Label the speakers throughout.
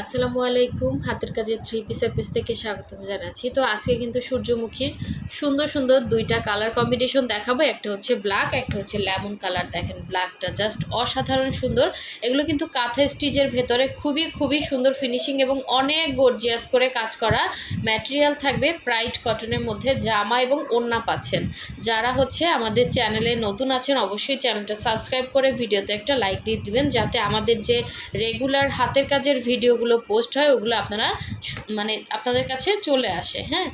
Speaker 1: আসসালামু আলাইকুম, হাতের কাজের থ্রি পিসের পিস থেকে স্বাগতম জানাচ্ছি। তো আজকে কিন্তু সূর্যমুখীর সুন্দর সুন্দর দুইটা কালার কম্বিনেশন দেখাবো। একটা হচ্ছে ব্ল্যাক একটা হচ্ছে লেমন কালার দেখেন ব্ল্যাকটা জাস্ট অসাধারণ সুন্দর। এগুলো কিন্তু কাঁথা স্টিচের ভেতরে খুবই খুবই সুন্দর ফিনিশিং এবং অনেক গর্জিয়াস করে কাজ করা ম্যাটেরিয়াল থাকবে। প্রাইড কটনের মধ্যে জামা এবং ওড়না পাচ্ছেন। যারা হচ্ছে আমাদের চ্যানেলে নতুন আছেন, অবশ্যই চ্যানেলটা সাবস্ক্রাইব করে ভিডিওতে একটা লাইক দিয়ে দিবেন। যাতে আমাদের যে রেগুলার হাতের কাজের ভিডিওগুলো পোস্ট হয় ওগুলো আপনারা মানে আপনাদের কাছে চলে আসে হ্যাঁ?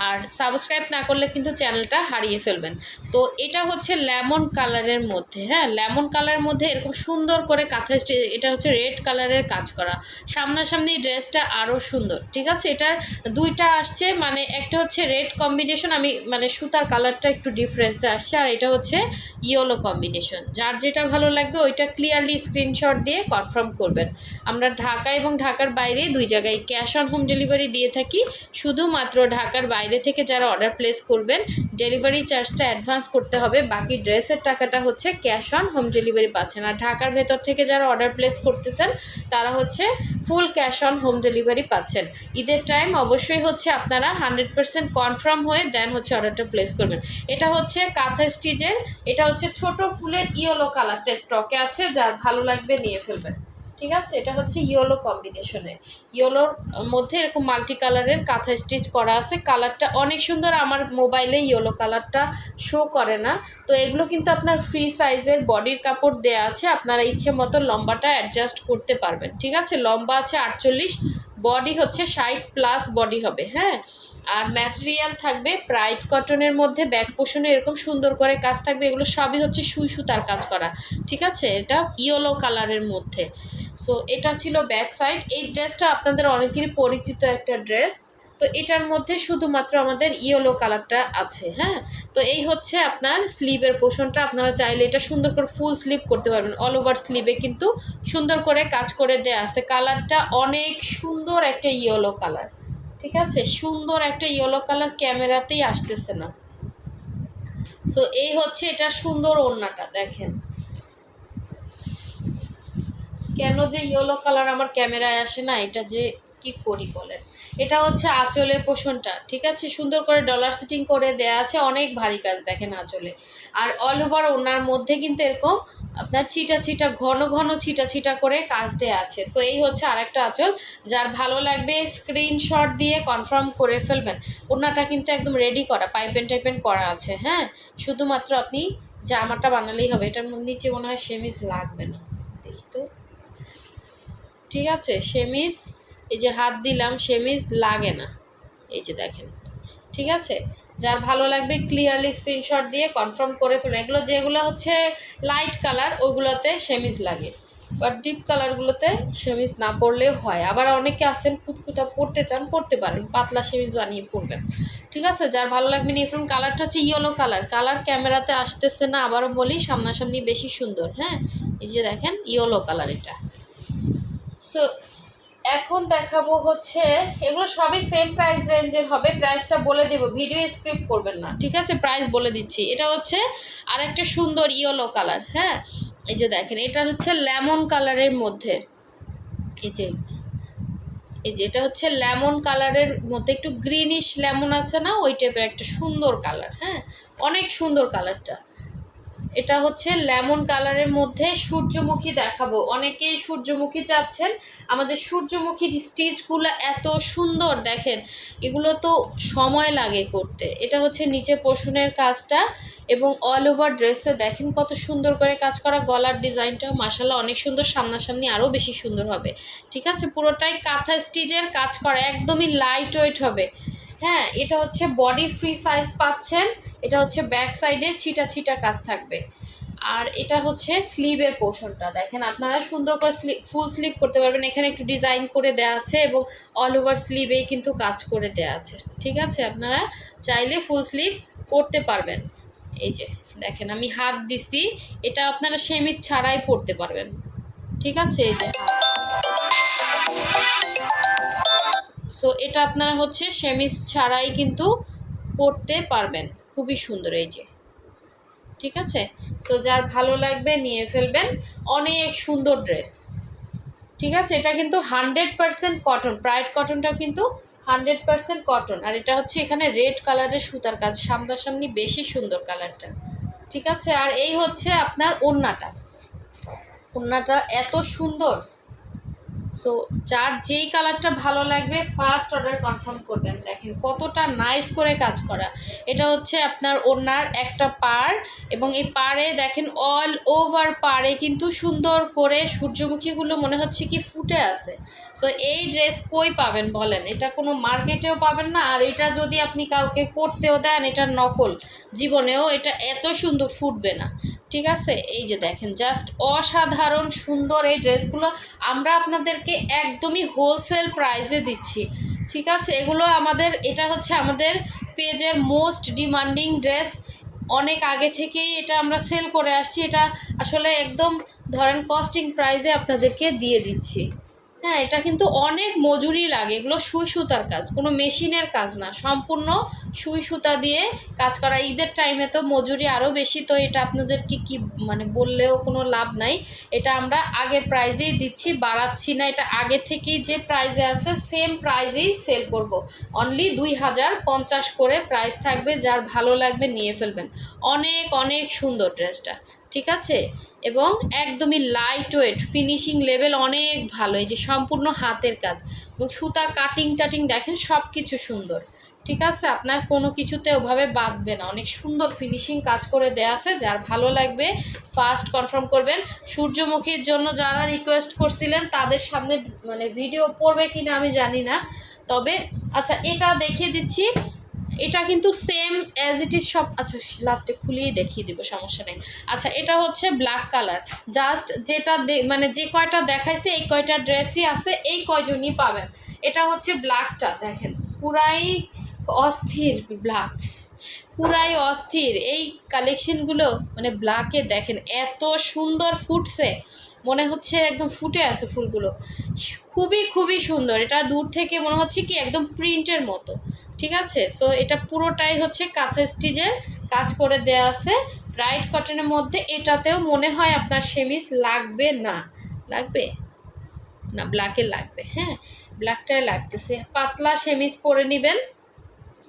Speaker 1: আর সাবস্ক্রাইব না করলে কিন্তু চ্যানেলটা হারিয়ে ফেলবেন। তো এটা হচ্ছে লেমন কালারের মধ্যে হ্যাঁ? লেমন কালারের মধ্যে এরকম সুন্দর করে কাঁথা স্টে- এটা হচ্ছে রেড কালারের কাজ করা। সামনাসামনি ড্রেসটা আরও সুন্দর, ঠিক আছে? এটার দুইটা আসছে মানে একটা হচ্ছে রেড কম্বিনেশন আমি মানে সুতার কালারটা একটু ডিফারেন্সে আসছে, আর এটা হচ্ছে ইয়েলো কম্বিনেশন যার যেটা ভালো লাগবে, ওইটা ক্লিয়ারলি স্ক্রিনশট দিয়ে কনফার্ম করবেন। আমরা ঢাকা এবং ঢাকার বাইরে দুই জায়গায় ক্যাশ অন হোম ডেলিভারি দিয়ে থাকি, শুধুমাত্র ঢাকার বাইরে থেকে যারা অর্ডার প্লেস করবেন ডেলিভারি চার্জটা অ্যাডভান্স করতে হবে। বাকি ড্রেসের টাকাটা হচ্ছে ক্যাশ অন হোম ডেলিভারি পাচ্ছেন। আর ঢাকার ভেতর থেকে যারা অর্ডার প্লেস করতেছেন, তারা হচ্ছে full cash on home delivery পাচ্ছেন। ঈদের টাইম অবশ্যই হচ্ছে আপনারা হান্ড্রেড পার্সেন্ট কনফার্ম হয়ে দেন হচ্ছে অর্ডারটা প্লেস করবেন। এটা হচ্ছে কাঁথা স্টিচের এটা হচ্ছে ছোট ফুলের ইয়েলো কালারটা স্টকে আছে, যার ভালো লাগবে নিয়ে ফেলবেন। ঠিক আছে? এটা হচ্ছে ইয়েলো কম্বিনেশনে ইয়েলোর মধ্যে এরকম মাল্টি কালারের কাঁথা স্টিচ করা আছে। কালারটা অনেক সুন্দর। আমার মোবাইলে ইয়েলো কালারটা শো করে না। তো এগুলো কিন্তু আপনার ফ্রি সাইজের বডির কাপড় দেয়া আছে। আপনারা ইচ্ছে মতো লম্বাটা অ্যাডজাস্ট করতে পারবেন। ঠিক আছে? লম্বা আছে আটচল্লিশ বডি হচ্ছে ষাট প্লাস বডি হবে হ্যাঁ? আর ম্যাটেরিয়াল থাকবে প্রাইড কটনের মধ্যে ব্যাক পোষণে এরকম সুন্দর করে কাজ থাকবে, এগুলো সবই হচ্ছে সুই সুতার কাজ করা, ঠিক আছে? এটা ইয়েলো কালারের মধ্যে। সো এটা ছিল ব্যাক সাইড এই ড্রেসটা আপনাদের অনেকেরই পরিচিত একটা ড্রেস তো এটার মধ্যে শুধুমাত্র আমাদের ইয়েলো কালারটা আছে হ্যাঁ? তো এই হচ্ছে আপনার স্লিভের পোষণটা। আপনারা চাইলে এটা সুন্দর করে ফুল স্লিভ করতে পারবেন। অল ওভার স্লিভে কিন্তু সুন্দর করে কাজ করে দেয়া আছে। কালারটা অনেক সুন্দর একটা ইয়েলো কালার ঠিক আছে? সুন্দর একটা ইয়েলো কালার ক্যামেরাতেই আসতেছে না। সো এই হচ্ছে এটা সুন্দর ওড়নাটা, দেখেন। কেন যে ইয়েলো কালার আমার ক্যামেরায় আসে না? এটা যে কি করি বলেন? এটা হচ্ছে আঁচলের পোষণটা, ঠিক আছে? সুন্দর করে ডলার সিটিং করে দেয়া আছে, অনেক ভারী কাজ দেখেন আঁচলে। আর অল ওভার ওনার মধ্যে কিন্তু এরকম আপনার ছিটা ছিটা, ঘন ঘন ছিটা ছিটা করে কাজ দেয়া আছে। সো এই হচ্ছে আরেকটা আঁচল, যার ভালো লাগবে স্ক্রিনশট দিয়ে কনফার্ম করে ফেলবেন। ওনাটা কিন্তু একদম রেডি করা পাইপেন টাইপেন করা আছে হ্যাঁ? শুধুমাত্র আপনি জামাটা বানালেই হবে, এটার নিচে মনে হয় সেমিজ লাগবে না। দেখি তো। ঠিক আছে, সেমিজ এই যে হাত দিলাম, সেমিজ লাগে না। এই যে দেখেন। ঠিক আছে? যার ভালো লাগবে ক্লিয়ারলি স্ক্রিনশট দিয়ে কনফার্ম করে ফেলুন। এগুলো যেগুলো হচ্ছে লাইট কালার ওগুলোতে সেমিজ লাগে। বাট ডিপ কালারগুলোতে সেমিজ না পরলেও হয়। আবার অনেকে আছেন কুতকুতা পরতে চান পরতে পারেন। পাতলা সেমিজ বানিয়ে পরবেন ঠিক আছে? যার ভালো লাগবে নিয়ে ফেলুন। কালারটা হচ্ছে ইয়েলো কালার কালার ক্যামেরাতে আসতেছে না, আবারও বলি, সামনাসামনি বেশি সুন্দর হ্যাঁ? এই যে দেখেন ইয়েলো কালার এটা। সো এখন দেখাবো হচ্ছে, এগুলো সবই সেম প্রাইস রেঞ্জের হবে প্রাইসটা বলে দেবো ভিডিও স্ক্রিপ্ট করবেন না, ঠিক আছে? প্রাইস বলে দিচ্ছি। এটা হচ্ছে আর একটা সুন্দর ইয়েলো কালার হ্যাঁ? এই যে দেখেন, এটা হচ্ছে লেমন কালারের মধ্যে। এই যে এই যে, এটা হচ্ছে লেমন কালারের মধ্যে, একটু গ্রিনিশ লেমন আছে না? ওই টাইপের একটা সুন্দর কালার হ্যাঁ? অনেক সুন্দর কালারটা এটা হচ্ছে লেমন কালারের মধ্যে সূর্যমুখী দেখাবো। অনেকেই সূর্যমুখী চাচ্ছেন। আমাদের সূর্যমুখীর স্টিচগুলো এত সুন্দর দেখেন, এগুলো তো সময় লাগে করতে। এটা হচ্ছে নিচে পোষণের কাজটা এবং অল ওভার ড্রেসে দেখেন কত সুন্দর করে কাজ করা গলার ডিজাইনটা। মাসাল্লাহ অনেক সুন্দর সামনাসামনি আরও বেশি সুন্দর হবে। ঠিক আছে, পুরোটাই কাঁথা স্টিচের কাজ করা, একদমই লাইট ওয়েট হবে। হ্যাঁ এটা হচ্ছে বডি ফ্রি সাইজ পাচ্ছেন। এটা হচ্ছে ব্যাক সাইডে ছিটা ছিটা কাজ থাকবে। আর এটা হচ্ছে স্লিভের পোর্শনটা দেখেন, আপনারা সুন্দর করে স্লিপ ফুল স্লিভ করতে পারবেন। এখানে একটু ডিজাইন করে দেওয়া আছে এবং অল ওভার স্লিভেই কিন্তু কাজ করে দেওয়া আছে। ঠিক আছে? আপনারা চাইলে ফুল স্লিভ করতে পারবেন। এই যে, দেখেন, আমি হাত দিছি। এটা আপনারা সেমিজ ছাড়াই পরতে পারবেন। ঠিক আছে? এই যে সো এটা আপনারা হচ্ছে সেমিজ ছাড়াই কিন্তু পরতে পারবেন। খুবই সুন্দর এই যে। ঠিক আছে? সো যার ভালো লাগবে নিয়ে ফেলবেন। অনেক সুন্দর ড্রেস। ঠিক আছে? এটা কিন্তু হান্ড্রেড পার্সেন্ট কটন। প্রাইড কটনটাও কিন্তু হান্ড্রেড পার্সেন্ট কটন। আর এটা হচ্ছে এখানে রেড কালারের সুতার কাজ। সামনাসামনি বেশি সুন্দর কালারটা। ঠিক আছে? আর এই হচ্ছে আপনার ওড়নাটা। ওড়নাটা এত সুন্দর। সো যার যেই কালারটা ভালো লাগবে ফার্স্ট অর্ডার কনফার্ম করবেন। দেখেন, কতটা নাইস করে কাজ করা। এটা হচ্ছে আপনার ওনার একটা পার এবং এই পাড়ে দেখেন অল ওভার পাড়ে কিন্তু সুন্দর করে সূর্যমুখীগুলো মনে হচ্ছে কি ফুটে আছে। সো এই ড্রেস কই পাবেন বলেন? এটা কোনো মার্কেটেও পাবেন না, আর এটা যদি আপনি কাউকে করতেও দেন, এটা নকল। জীবনেও এটা এত সুন্দর ফুটবে না। ঠিক আছে? এই যে দেখেন জাস্ট অসাধারণ সুন্দর এই ড্রেসগুলো আমরা আপনাদেরকে একদমই হোলসেল প্রাইসে দিচ্ছি। ঠিক আছে? এগুলো আমাদের, এটা হচ্ছে আমাদের পেজের মোস্ট ডিমান্ডিং ড্রেস অনেক আগে থেকেই এটা আমরা সেল করে আসছি। এটা আসলে একদম ধরেন কস্টিং প্রাইসে আপনাদেরকে দিয়ে দিচ্ছি। হ্যাঁ এটা কিন্তু অনেক মজুরি লাগে। এগুলো সুই সুতার কাজ, কোনো মেশিনের কাজ না। সম্পূর্ণ সুই সুতা দিয়ে কাজ করা। ঈদের টাইমে তো মজুরি আরও বেশি, তো এটা আপনাদেরকে কি মানে বললেও কোনো লাভ নাই। এটা আমরা আগের প্রাইজেই দিচ্ছি, বাড়াচ্ছি না। এটা আগে থেকেই যে প্রাইজে আছে সেম প্রাইজেই সেল করব। অনলি দুই হাজার পঞ্চাশ করে প্রাইস থাকবে, যার ভালো লাগবে নিয়ে ফেলবেন। অনেক অনেক সুন্দর ড্রেসটা ঠিক আছে? এবং একদমই লাইট ওয়েট ফিনিশিং লেভেল অনেক ভালো, এই যে সম্পূর্ণ হাতের কাজ। এবং সুতা কাটিং টাটিং দেখেন সব কিছু সুন্দর। ঠিক আছে? আপনার কোনো কিছুতে ওভাবে বাঁধবে না। অনেক সুন্দর ফিনিশিং কাজ করে দেয়া আছে। যার ভালো লাগবে ফার্স্ট কনফার্ম করবেন। সূর্যমুখীর জন্য যারা রিকোয়েস্ট করছিলেন, তাদের সামনে মানে ভিডিও পড়বে কিনা আমি জানি না। তবে আচ্ছা এটা দেখিয়ে দিচ্ছি। এটা কিন্তু সেম অ্যাজ ইট ইজ সব আচ্ছা লাস্টে খুলিয়ে দেখিয়ে দিব, সমস্যা নেই। আচ্ছা এটা হচ্ছে ব্ল্যাক কালার জাস্ট যেটা মানে যে কয়টা দেখাইছে, এই কয়টা ড্রেসই আছে, এই কয়জনই পাবেন। এটা হচ্ছে ব্ল্যাকটা দেখেন। পুরাই অস্থির ব্ল্যাক পুরাই অস্থির। এই কালেকশনগুলো মানে ব্ল্যাকে দেখেন, এত সুন্দর ফুটছে। মনে হচ্ছে একদম ফুটে আছে ফুলগুলো। খুবই খুবই সুন্দর। এটা দূর থেকে মনে হচ্ছে কি একদম প্রিন্টের মতো, ঠিক আছে? সো এটা পুরোটাই হচ্ছে কাঁথা স্টিচের কাজ করে দেয়া আছে। ব্রাইট কটনের মধ্যে এটাতেও মনে হয় আপনার সেমিস লাগবে না। লাগবে? না ব্ল্যাকে লাগবে হ্যাঁ? ব্ল্যাকটাই লাগতেছে। পাতলা সেমিস পরে নেবেন।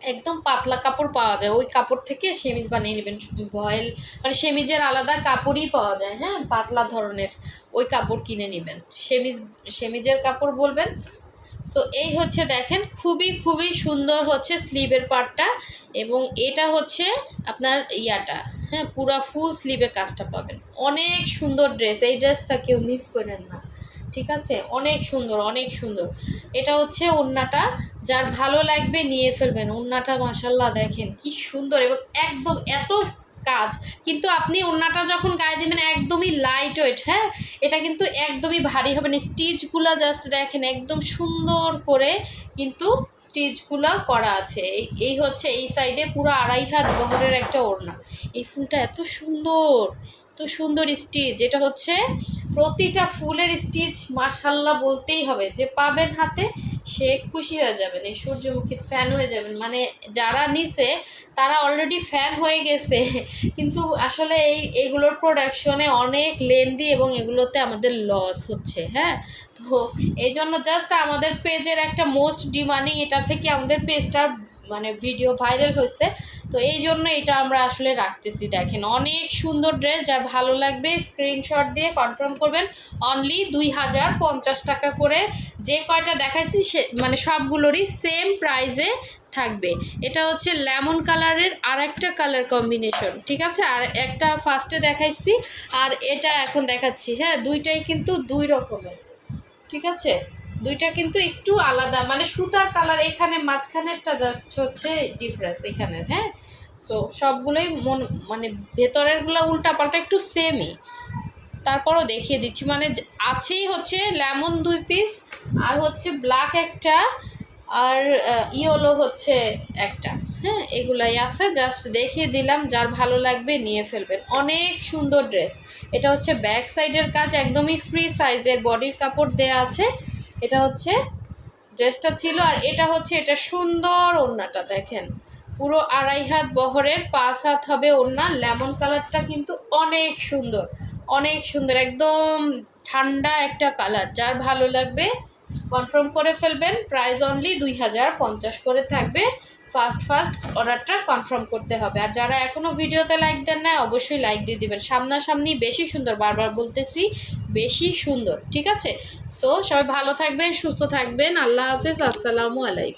Speaker 1: একদম পাতলা কাপড় পাওয়া যায়। ওই কাপড় থেকে সেমিজ বানিয়ে নেবেন। ভয়েল মানে সেমিজের আলাদা কাপড়ই পাওয়া যায় হ্যাঁ? পাতলা ধরনের ওই কাপড় কিনে নেবেন। সেমিজ, সেমিজের কাপড় বলবেন। সো এই হচ্ছে দেখেন, খুবই খুবই সুন্দর হচ্ছে স্লিভের পার্টটা এবং এটা হচ্ছে আপনার ইয়াটা হ্যাঁ? পুরা ফুল স্লিভে কাজটা পাবেন। অনেক সুন্দর ড্রেস এই ড্রেসটা কেউ মিস করেন না। ঠিক আছে? অনেক সুন্দর অনেক সুন্দর। এটা হচ্ছে ওড়নাটা যার ভালো লাগবে নিয়ে ফেলবেন। ওড়নাটা মাসাল্লাহ দেখেন, কি সুন্দর এবং একদম এত কাজ। কিন্তু আপনি ওড়নাটা যখন গায়ে দেবেন, একদমই লাইট ওয়েট হ্যাঁ? এটা কিন্তু একদমই ভারী হবে না। স্টিচগুলো জাস্ট দেখেন, একদম সুন্দর করে কিন্তু স্টিচগুলো করা আছে। এই এই হচ্ছে এই সাইডে পুরো আড়াই হাত বহরের একটা ওড়না। এই ফুলটা এত সুন্দর এত সুন্দর স্টিচ। এটা হচ্ছে প্রতিটা ফুলের স্টিচ মাশাল্লাহ বলতেই হবে। যে পাবেন হাতে, সে খুশি হয়ে যাবেন, এই সূর্যমুখীর ফ্যান হয়ে যাবেন। মানে যারা নিছে, তারা অলরেডি ফ্যান হয়ে গেছে। কিন্তু আসলে এই, এগুলোর প্রোডাকশনে অনেক লেন্দি এবং এগুলোতে আমাদের লস হচ্ছে হ্যাঁ? তো এই জন্য জাস্ট আমাদের পেজের একটা মোস্ট ডিমান্ডিং এটা থেকে আমাদের পেজটার মানে ভিডিও ভাইরাল হয়েছে। তো এই জন্য এটা আমরা আসলে রাখতেছি, দেখেন। অনেক সুন্দর ড্রেস যার ভালো লাগবে স্ক্রিনশট দিয়ে কনফার্ম করবেন। অনলি দুই হাজার পঞ্চাশ টাকা করে যে কয়টা দেখাইছি, সে মানে সবগুলোরই সেম প্রাইজে থাকবে। এটা হচ্ছে লেমন কালারের আর একটা কালার কম্বিনেশন ঠিক আছে? আর একটা ফার্স্টে দেখাইছি, আর এটা এখন দেখাচ্ছি। হ্যাঁ দুইটাই কিন্তু দুই রকমের, ঠিক আছে? দুইটা কিন্তু একটু আলাদা। মানে সুতার কালার এখানে, মাঝখানেরটা জাস্ট হচ্ছে ডিফারেন্স এখানের হ্যাঁ? সো সবগুলোই মন মানে ভেতরেরগুলো উল্টাপাল্টা একটু সেমই তারপরও দেখিয়ে দিচ্ছি মানে আছেই হচ্ছে লেমন দুই পিস আর হচ্ছে ব্ল্যাক একটা, আর ইয়েলো হচ্ছে একটা হ্যাঁ? এগুলাই আছে জাস্ট দেখিয়ে দিলাম, যার ভালো লাগবে নিয়ে ফেলবেন। অনেক সুন্দর ড্রেস এটা হচ্ছে ব্যাক সাইডের কাজ, একদমই ফ্রি সাইজের বডির কাপড় দেয়া আছে। এটা হচ্ছে ড্রেসটা ছিল আর এটা হচ্ছে এটা সুন্দর ওড়নাটা, দেখেন। পুরো আড়াই হাত বহরের, পাঁচ হাত হবে ওড়না। লেমন কালারটা কিন্তু অনেক সুন্দর অনেক সুন্দর, একদম ঠান্ডা একটা কালার। যার ভালো লাগবে, কনফার্ম করে ফেলবেন। প্রাইস অনলি দুই হাজার পঞ্চাশ করে থাকবে। ফার্স্ট ফার্স্ট অর্ডারটা কনফার্ম করতে হবে। আর যারা এখনও ভিডিওতে লাইক দেন না অবশ্যই লাইক দিয়ে দিবেন। সামনাসামনি বেশি সুন্দর, বারবার বলতেছি, বেশি সুন্দর, ঠিক আছে? সো সবাই ভালো থাকবেন, সুস্থ থাকবেন। আল্লাহ হাফেজ, আসসালামু আলাইকুম।